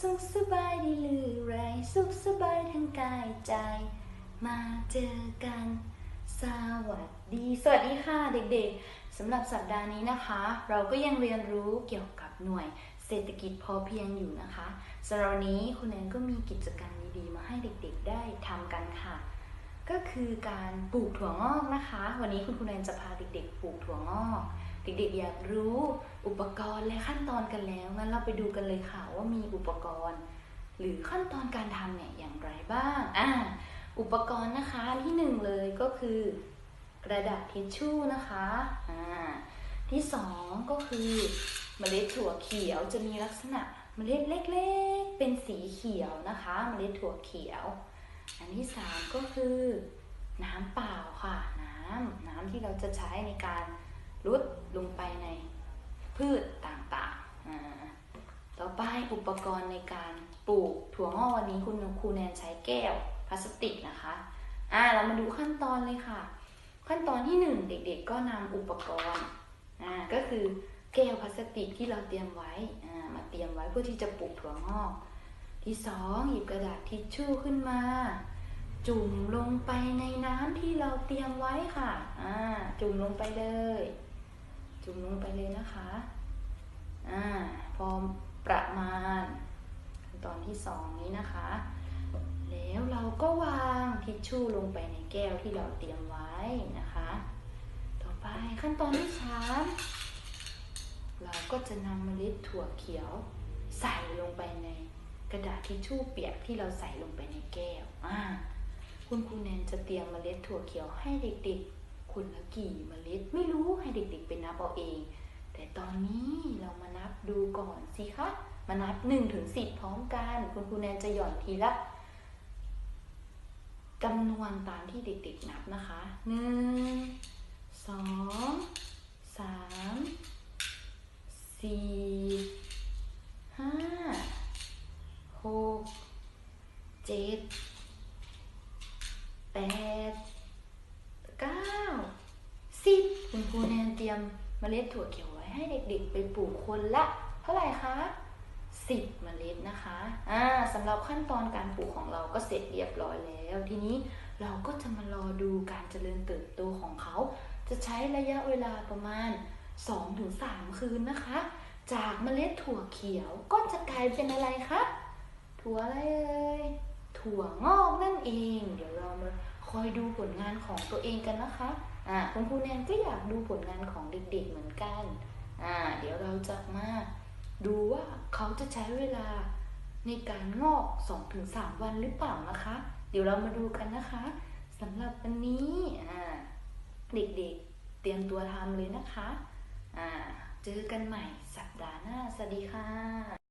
สุขสบายดีหรือไรสุขสบายทั้งกายใจ มาเจอกัน สวัสดี สวัสดีค่ะเด็กๆสำหรับสัปดาห์นี้นะคะ เราก็ยังเรียนรู้เกี่ยวกับหน่วยเศรษฐกิจพอเพียงอยู่นะคะสำหรับวันนี้คุณแอนก็มีกิจกรรมดีๆ มาให้เด็กๆได้ทำกันค่ะ ก็คือการปลูกถั่วงอกนะคะ วันนี้คุณคุณแอนจะพาเด็กๆ ปลูกถั่วงอก เด็กๆอยากรู้อุปกรณ์และขั้นตอนกันแล้ว งั้นเราไปดูกันเลยค่ะว่ามีอุปกรณ์ หรือขั้นตอนการทำเนี่ยอย่างไรบ้าง อ่า อุปกรณ์นะคะที่หนึ่งเลยก็คือกระดาษทิชชู่นะคะ อ่า ที่สองก็คือเมล็ดถั่วเขียวจะมีลักษณะเมล็ดเล็กๆ เป็นสีเขียวนะคะ เมล็ดถั่วเขียว อันที่สามก็คือน้ำเปล่าค่ะ น้ำน้ำที่เราจะใช้ในการ ลดลงไปในพืชต่างๆ ต่อไปอุปกรณ์ในการปลูกถั่วงอกวันนี้คุณครูแนนใช้แก้วพลาสติกนะคะ อ่าเรามาดูขั้นตอนเลยค่ะ ขั้นตอนที่หนึ่งเด็กๆ ก็นำอุปกรณ์ อ่า ก็คือแก้วพลาสติกที่เราเตรียมไว้ อ่า มาเตรียมไว้เพื่อที่จะปลูกถั่วงอก ที่สองหยิบกระดาษทิชชู่ขึ้นมา จุ่มลงไปในน้ำที่เราเตรียมไว้ค่ะ อ่า จุ่มลงไปเลย จุ่มลงไปเลยนะคะอ่าพอประมาณขั้นตอนที่สองนี้นะคะ แล้วเราก็วางทิชชู่ลงไปในแก้วที่เราเตรียมไว้นะคะ ต่อไปขั้นตอนที่สามเราก็จะนำเมล็ดถั่วเขียวใส่ลงไปในกระดาษทิชชู่เปียกที่เราใส่ลงไปในแก้วอ่าคุณครูแนนจะเตรียมเมล็ดถั่วเขียวให้เด็กๆคนละกี่เมล็ดไม่รู้ให้เด็กๆไป เอาเอง แต่ตอนนี้เรามานับดูก่อนสิคะ มานับ1นถึงสิพร้อมกัน คุณครูแนนจะหย่อนทีละจำนวนตามที่เด็กๆนับนะคะหนึ่งสองสามสี่ห้าหกเจ็ดแปดเก้าสิบคุณครูแนนเตรียม เมล็ดถั่วเขียวไว้ให้เด็กๆไปปลูกคนละเท่าไหร่คะสิบเมล็ดนะคะอ่าสำหรับขั้นตอนการปลูกของเราก็เสร็จเรียบร้อยแล้ว ทีนี้เราก็จะมารอดูการเจริญเติบโตของเขา จะใช้ระยะเวลาประมาณ 2-3 คืนนะคะ จากเมล็ดถั่วเขียวก็จะกลายเป็นอะไรคะถั่วอะไรเอ่ยถั่วงอกนั่นเอง เดี๋ยวเรามาคอยดูผลงานของตัวเองกันนะคะ คุณครูแนนก็อยากดูผลงานของเด็กๆเหมือนกันอ่าเดี๋ยวเราจะมาดูว่าเขาจะใช้เวลาในการงอก 2-3 วันหรือเปล่านะคะ เดี๋ยวเรามาดูกันนะคะสำหรับวันนี้อ่าเด็กๆเตรียมตัวทำเลยนะคะอ่าเจอกันใหม่สัปดาห์หน้า สวัสดีค่ะ